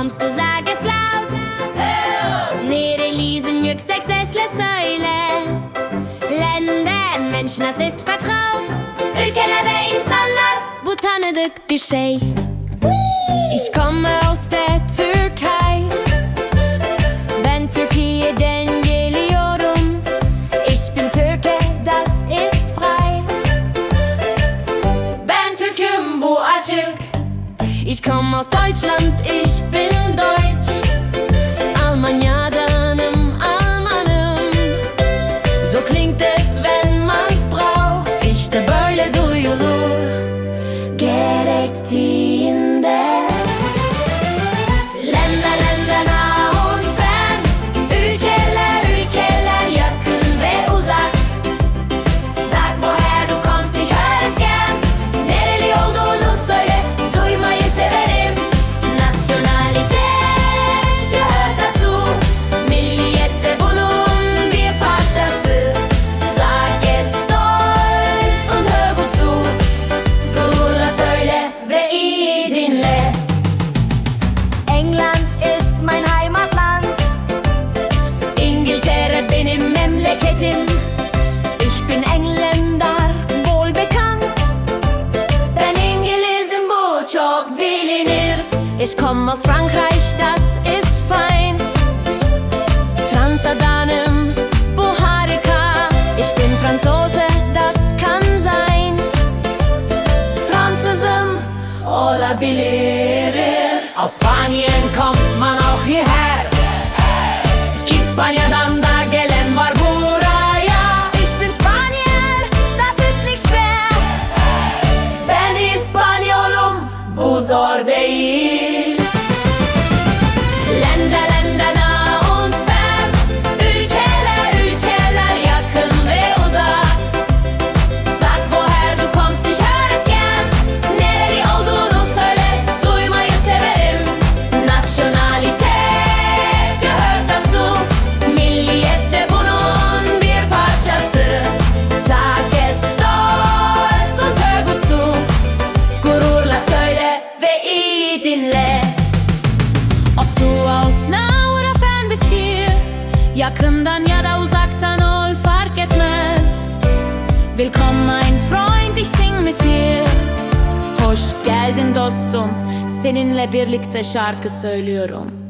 kommst du, sag es laut. Nereliesen yüksek sesle söyle. Länder, Menschen, das ist vertraut. Ülkeler ve insanlar, bu tanıdık bir şey. Ich komme aus der Türkei. Ich komme aus Deutschland, ich bin deutsch. Bilinir. Ich komme aus Frankreich, das ist fein. Fransa'danım, bu harika. Ich bin Franzose, das kann sein. Fransızım olabilirim. Aus Spanien kommt man auch hierher. Yakından ya da uzaktan ol fark etmez. Willkommen mein Freund, ich sing mit dir. Hoş geldin dostum, seninle birlikte şarkı söylüyorum.